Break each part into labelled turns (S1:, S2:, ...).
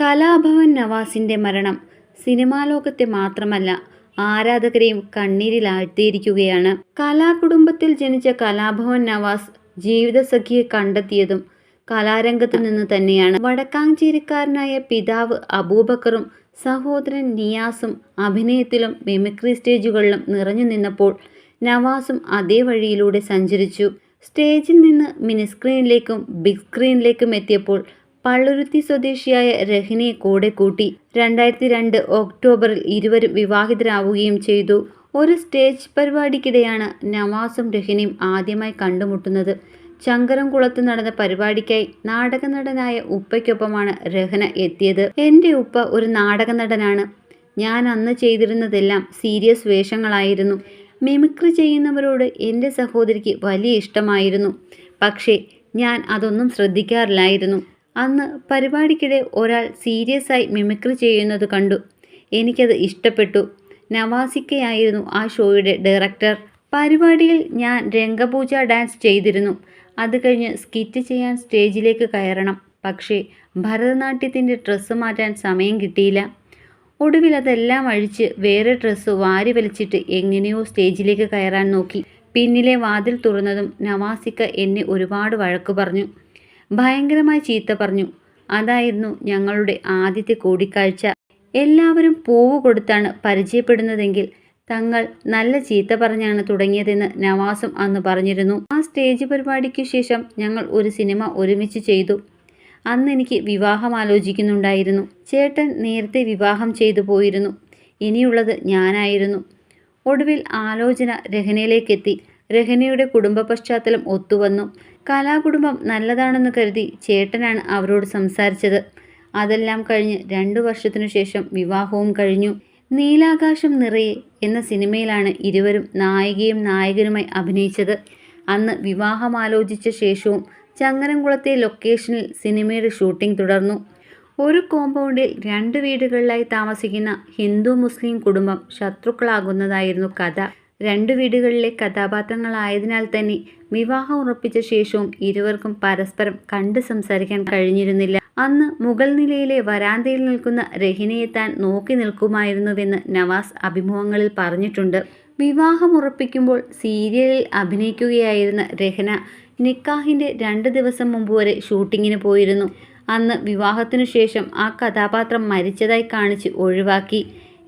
S1: കലാഭവൻ നവാസിന്റെ മരണം സിനിമാ ലോകത്തെ മാത്രമല്ല ആരാധകരെയും കണ്ണീരിലാഴ്ത്തിയിരിക്കുകയാണ്. കലാകുടുംബത്തിൽ ജനിച്ച കലാഭവൻ നവാസ് ജീവിതസഖിയെ കണ്ടെത്തിയതും കലാരംഗത്തു നിന്ന് തന്നെയാണ്. വടക്കാഞ്ചേരിക്കാരനായ പിതാവ് അബൂബക്കറും സഹോദരൻ നിയാസും അഭിനയത്തിലും മിമിക്രി സ്റ്റേജുകളിലും നിറഞ്ഞു നിന്നപ്പോൾ നവാസും അതേ വഴിയിലൂടെ സഞ്ചരിച്ചു. സ്റ്റേജിൽ നിന്ന് മിനിസ്ക്രീനിലേക്കും ബിഗ് സ്ക്രീനിലേക്കും എത്തിയപ്പോൾ പള്ളുരുത്തി സ്വദേശിയായ രഹിനെ കൂടെ കൂട്ടി രണ്ടായിരത്തി രണ്ട് ഒക്ടോബറിൽ ഇരുവരും വിവാഹിതരാവുകയും ചെയ്തു. ഒരു സ്റ്റേജ് പരിപാടിക്കിടെയാണ് നവാസും രഹിനയും ആദ്യമായി കണ്ടുമുട്ടുന്നത്. ചങ്കരംകുളത്ത് നടന്ന പരിപാടിക്കായി നാടക നടനായ ഉപ്പയ്ക്കൊപ്പമാണ് രഹന എത്തിയത്. എന്റെ ഉപ്പ ഒരു നാടക നടനാണ് ഞാൻ അന്ന് ചെയ്തിരുന്നതെല്ലാം സീരിയസ് വേഷങ്ങളായിരുന്നു. മിമിക്രി ചെയ്യുന്നവരോട് എന്റെ സഹോദരിക്ക് വലിയ ഇഷ്ടമായിരുന്നു. പക്ഷേ ഞാൻ അതൊന്നും ശ്രദ്ധിക്കാറില്ലായിരുന്നു. അന്ന് പരിപാടിക്കിടെ ഒരാൾ സീരിയസ് ആയി മിമിക്രി ചെയ്യുന്നത് കണ്ടു. എനിക്കത് ഇഷ്ടപ്പെട്ടു. നവാസിക്കയായിരുന്നു ആ ഷോയുടെ ഡയറക്ടർ. പരിപാടിയിൽ ഞാൻ രംഗപൂജ ഡാൻസ് ചെയ്തിരുന്നു. അത് കഴിഞ്ഞ് സ്കിറ്റ് ചെയ്യാൻ സ്റ്റേജിലേക്ക് കയറണം. പക്ഷേ ഭരതനാട്യത്തിന്റെ ഡ്രസ്സ് മാറ്റാൻ സമയം കിട്ടിയില്ല. ഒടുവിൽ അതെല്ലാം അഴിച്ച് വേറെ ഡ്രസ്സ് വാരി വലിച്ചിട്ട് എങ്ങനെയോ സ്റ്റേജിലേക്ക് കയറാൻ നോക്കി. പിന്നിലെ വാതിൽ തുറന്നതും നവാസിക്ക എന്നെ ഒരുപാട് വഴക്കു പറഞ്ഞു. ഭയങ്കരമായി ചീത്ത പറഞ്ഞു. അതായിരുന്നു ഞങ്ങളുടെ ആദ്യത്തെ കൂടിക്കാഴ്ച. എല്ലാവരും പൂവ് കൊടുത്താണ് പരിചയപ്പെടുന്നതെങ്കിൽ തങ്ങൾ നല്ല ചീത്ത പറഞ്ഞാണ് തുടങ്ങിയതെന്ന് നവാസും അന്ന് പറഞ്ഞിരുന്നു. ആ സ്റ്റേജ് പരിപാടിക്ക് ശേഷം ഞങ്ങൾ ഒരു സിനിമ ഒരുമിച്ച് ചെയ്തു. അന്ന് എനിക്ക് വിവാഹം ആലോചിക്കുന്നുണ്ടായിരുന്നു. ചേട്ടൻ നേരത്തെ വിവാഹം ചെയ്തു പോയിരുന്നു. ഇനിയുള്ളത് ഞാനായിരുന്നു. ഒടുവിൽ ആലോചന രഹനയിലേക്കെത്തി. രഹനയുടെ കുടുംബ പശ്ചാത്തലം ഒത്തുവന്നു. കലാകുടുംബം നല്ലതാണെന്ന് കരുതി ചേട്ടനാണ് അവരോട് സംസാരിച്ചത്. അതെല്ലാം കഴിഞ്ഞ് രണ്ടു വർഷത്തിനു ശേഷം വിവാഹവും കഴിഞ്ഞു. നീലാകാശം നിറയെ എന്ന സിനിമയിലാണ് ഇരുവരും നായികയും നായകനുമായി അഭിനയിച്ചത്. അന്ന് വിവാഹമാലോചിച്ച ശേഷവും ചങ്ങരംകുളത്തെ ലൊക്കേഷനിൽ സിനിമയുടെ ഷൂട്ടിംഗ് തുടർന്നു. ഒരു കോമ്പൗണ്ടിൽ രണ്ട് വീടുകളിലായി താമസിക്കുന്ന ഹിന്ദു മുസ്ലിം കുടുംബം ശത്രുക്കളാകുന്നതായിരുന്നു കഥ. രണ്ട് വീടുകളിലെ കഥാപാത്രങ്ങളായതിനാൽ തന്നെ വിവാഹം ഉറപ്പിച്ച ശേഷവും ഇരുവർക്കും പരസ്പരം കണ്ട് സംസാരിക്കാൻ കഴിഞ്ഞിരുന്നില്ല. അന്ന് മുകൾ നിലയിലെ വരാന്തയിൽ നിൽക്കുന്ന രഹിനയെ താൻ നോക്കി നിൽക്കുമായിരുന്നുവെന്ന് നവാസ് അഭിമുഖങ്ങളിൽ പറഞ്ഞിട്ടുണ്ട്. വിവാഹം ഉറപ്പിക്കുമ്പോൾ സീരിയലിൽ അഭിനയിക്കുകയായിരുന്ന രഹന നിക്കാഹിന്റെ രണ്ട് ദിവസം മുമ്പ് വരെ ഷൂട്ടിങ്ങിന് പോയിരുന്നു. അന്ന് വിവാഹത്തിനു ശേഷം ആ കഥാപാത്രം മരിച്ചതായി കാണിച്ച് ഒഴിവാക്കി.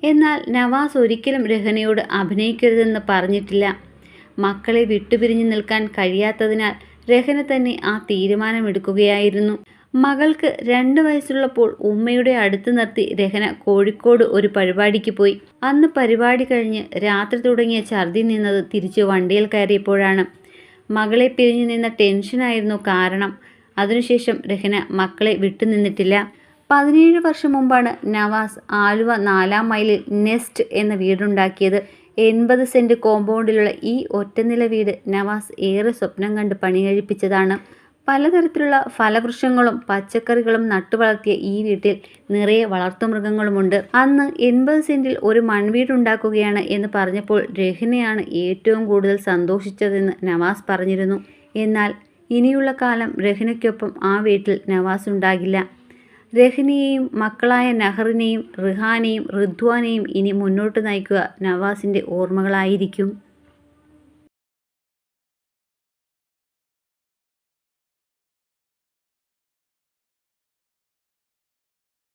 S1: എന്നാൽ നവാസ് ഒരിക്കലും രഹനയോട് അഭിനയിക്കരുതെന്ന് പറഞ്ഞിട്ടില്ല. മക്കളെ വിട്ടുപിരിഞ്ഞു നിൽക്കാൻ കഴിയാത്തതിനാൽ രഹന തന്നെ ആ തീരുമാനമെടുക്കുകയായിരുന്നു. മകൾക്ക് രണ്ട് വയസ്സുള്ളപ്പോൾ ഉമ്മയുടെ അടുത്ത് നിർത്തി രഹന കോഴിക്കോട് ഒരു പരിപാടിക്ക് പോയി. അന്ന് പരിപാടി കഴിഞ്ഞ് രാത്രി തുടങ്ങിയ ഛർദി നിന്നത് തിരിച്ച് വണ്ടിയിൽ കയറിയപ്പോഴാണ്. മകളെ പിരിഞ്ഞു നിന്ന ടെൻഷനായിരുന്നു കാരണം. അതിനുശേഷം രഹന മക്കളെ വിട്ടുനിന്നിട്ടില്ല. പതിനേഴ് വർഷം മുമ്പാണ് നവാസ് ആലുവ നാലാം മൈലിൽ നെസ്റ്റ് എന്ന വീടുണ്ടാക്കിയത്. എൺപത് സെന്റ് കോമ്പൗണ്ടിലുള്ള ഈ ഒറ്റനില വീട് നവാസ് ഏറെ സ്വപ്നം കണ്ട് പണികഴിപ്പിച്ചതാണ് പലതരത്തിലുള്ള ഫലവൃക്ഷങ്ങളും പച്ചക്കറികളും നട്ടുവളർത്തിയ ഈ വീട്ടിൽ നിറയെ വളർത്തുമൃഗങ്ങളുമുണ്ട് അന്ന് എൺപത് സെന്റിൽ ഒരു മൺവീടുണ്ടാക്കുകയാണ് എന്ന് പറഞ്ഞപ്പോൾ രഹിനയാണ് ഏറ്റവും കൂടുതൽ സന്തോഷിച്ചതെന്ന് നവാസ് പറഞ്ഞിരുന്നു. എന്നാൽ ഇനിയുള്ള കാലം രഹിനയ്ക്കൊപ്പം ആ വീട്ടിൽ നവാസ് ഉണ്ടാകില്ല. രഹിനിയെയും മക്കളായ നഹറിനെയും റിഹാനെയും റിദ്വാനെയും ഇനി മുന്നോട്ട് നയിക്കുക നവാസിന്റെ ഓർമ്മകളായിരിക്കും.